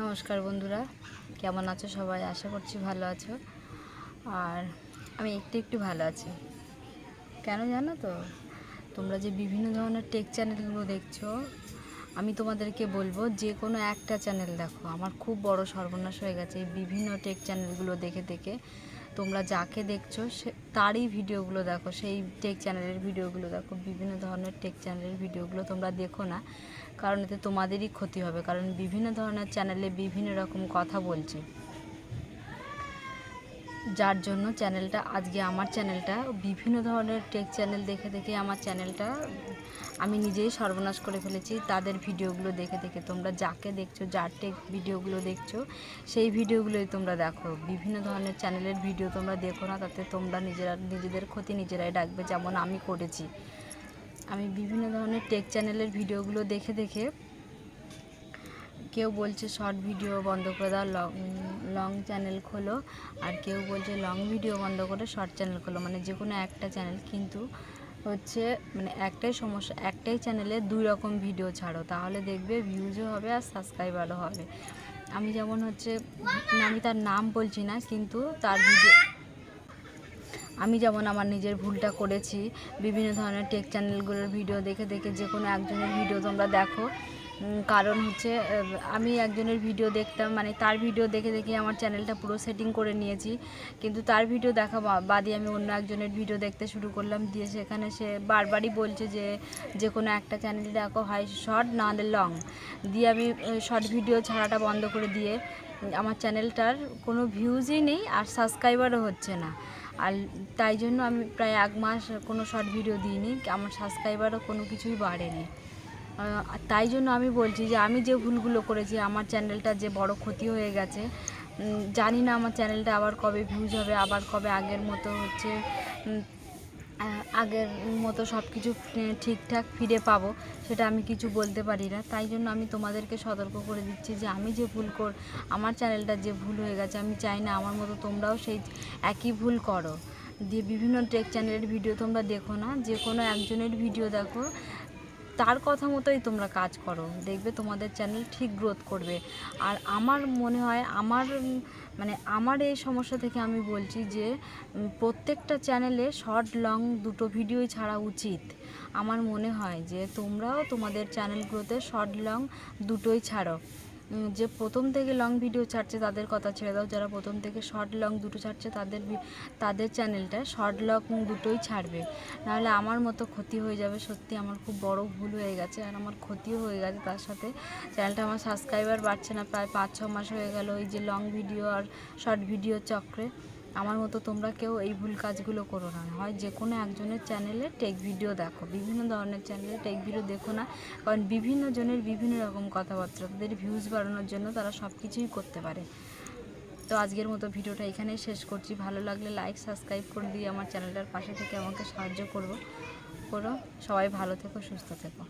নমস্কার বন্ধুরা, কেমন আছো সবাই? আশা করছি ভালো আছো। আর আমি একটু একটু ভালো আছি। কেন জানো তো? তোমরা যে বিভিন্ন ধরনের টেক চ্যানেলগুলো দেখছ, আমি তোমাদেরকে বলব যে কোনো একটা চ্যানেল দেখো। আমার খুব বড় সর্বনাশ হয়ে গেছে এই বিভিন্ন টেক চ্যানেলগুলো দেখে দেখে। তোমরা যাকে দেখছ, সে, তারই ভিডিওগুলো দেখো, সেই টেক চ্যানেলের ভিডিওগুলো দেখো, বিভিন্ন ধরনের টেক চ্যানেলের ভিডিওগুলো তোমরা দেখো না, কারণ এতে তোমাদেরই ক্ষতি হবে, কারণ বিভিন্ন ধরনের চ্যানেলে বিভিন্ন রকম কথা বলছে। যার জন্য চ্যানেলটা, আজকে আমার চ্যানেলটা, বিভিন্ন ধরনের টেক চ্যানেল দেখে দেখে আমার চ্যানেলটা আমি নিজেই সর্বনাশ করে ফেলেছি। তাদের ভিডিওগুলো দেখে দেখে তোমরা যাকে দেখছ, যার টেক ভিডিওগুলো দেখছ, সেই ভিডিওগুলোই তোমরা দেখো। বিভিন্ন ধরনের চ্যানেলের ভিডিও তোমরা দেখো না, তাতে তোমরা নিজেরা, নিজেদের ক্ষতি নিজেরাই ডাকবে, যেমন আমি করেছি। আমি বিভিন্ন ধরনের টেক চ্যানেলের ভিডিওগুলো দেখে দেখে কেউ বলছে, শর্ট ভিডিও বন্ধ করে দাও লং চ্যানেল খোলো, আর কেউ বলছে লং ভিডিও বন্ধ করে শর্ট চ্যানেল খোলো মানে যে কোনো একটা চ্যানেল কিন্তু হচ্ছে মানে একটাই সমস্যা, একটাই চ্যানেলে দুই রকম ভিডিও ছাড়ো, তাহলে দেখবে ভিউজও হবে আর সাবস্ক্রাইবারও হবে। আমি যেমন হচ্ছে আমি তার নাম বলছি না, কিন্তু তার ভিডিও আমি যেমন আমার নিজের ভুলটা করেছি, বিভিন্ন ধরনের টেক চ্যানেলগুলোর ভিডিও দেখে দেখে যে কোনো একজনের ভিডিও তোমরা দেখো কারণ হচ্ছে আমি একজনের ভিডিও দেখতাম মানে তার ভিডিও দেখে দেখে আমার চ্যানেলটা পুরো সেটিং করে নিয়েছি। কিন্তু তার ভিডিও দেখা বাদে আমি অন্য একজনের ভিডিও দেখতে শুরু করলাম। দিয়ে সেখানে সে বারবারই বলছে যে যে কোনো একটা চ্যানেল দেখো, হয় শর্ট না হলে লং দিয়ে আমি শর্ট ভিডিও ছাড়াটা বন্ধ করে দিয়ে, আমার চ্যানেলটার কোনো ভিউজই নেই আর সাবস্ক্রাইবারও হচ্ছে না। আর তাই জন্য আমি প্রায় এক মাস কোনো শর্ট ভিডিও দিইনি। আমার সাবস্ক্রাইবারও কোনো কিছুই বাড়েনি। তাই জন্য আমি বলছি যে আমি যে ভুলগুলো করেছি, আমার চ্যানেলটা যে বড় ক্ষতি হয়ে গেছে জানি না আমার চ্যানেলটা আবার কবে ভিউজ হবে, আবার কবে আগের মতো হচ্ছে আগের মতো সব কিছু ঠিকঠাক ফিরে পাবো, সেটা আমি কিছু বলতে পারি না। তাই জন্য আমি তোমাদেরকে সতর্ক করে দিচ্ছি যে আমি যে ভুল কর, আমার চ্যানেলটা যে ভুল হয়ে গেছে, আমি চাই না আমার মতো তোমরাও সেই একই ভুল করো। দিয়ে বিভিন্ন টেক চ্যানেলের ভিডিও তোমরা দেখো না যে কোনো একজনের ভিডিও দেখো তার কথা মতোই তোমরা কাজ করো। দেখবে তোমাদের চ্যানেল ঠিক গ্রোথ করবে। আর আমার মনে হয়, আমার মানে আমার এই সমস্যা থেকে আমি বলছি যে প্রত্যেকটা চ্যানেলে শর্ট লং দুটো ভিডিওই ছাড়া উচিত। আমার মনে হয় যে, তোমরাও তোমাদের চ্যানেলগুলোতে শর্ট লং দুটোই ছাড়ো। যে প্রথম থেকে লং ভিডিও ছাড়ছে তাদের কথা ছেড়ে দাও। যারা প্রথম থেকে শর্ট লং দুটো ছাড়ছে তাদের তাদের চ্যানেলটা শর্ট লং দুটোই ছাড়বে। নাহলে আমার মতো ক্ষতি হয়ে যাবে। সত্যি আমার খুব বড় ভুল হয়ে গেছে আর আমার ক্ষতিও হয়ে গেছে তার সাথে। চ্যানেলটা আমার সাবস্ক্রাইবার বাড়ছে না, প্রায় পাঁচ ছ মাস হয়ে গেল এই যে লং ভিডিও আর শর্ট ভিডিও চক্রে। আমার মতো তোমরা কেউ এই ভুল কাজগুলো করো না। হয় যে কোনো একজনের চ্যানেলে টেক ভিডিও দেখো। বিভিন্ন ধরনের চ্যানেলে টেক ভিডিও দেখো না। কারণ বিভিন্ন জনের বিভিন্ন রকম কথাবার্তা, তাদের ভিউজ বাড়ানোর জন্য তারা সব কিছুই করতে পারে। তো আজকের মতো ভিডিওটা এখানেই শেষ করছি। ভালো লাগলে লাইক সাবস্ক্রাইব করে দিয়ে আমার চ্যানেলটার পাশে থেকে আমাকে সাহায্য করব করো। সবাই ভালো থেকো, সুস্থ থেকো।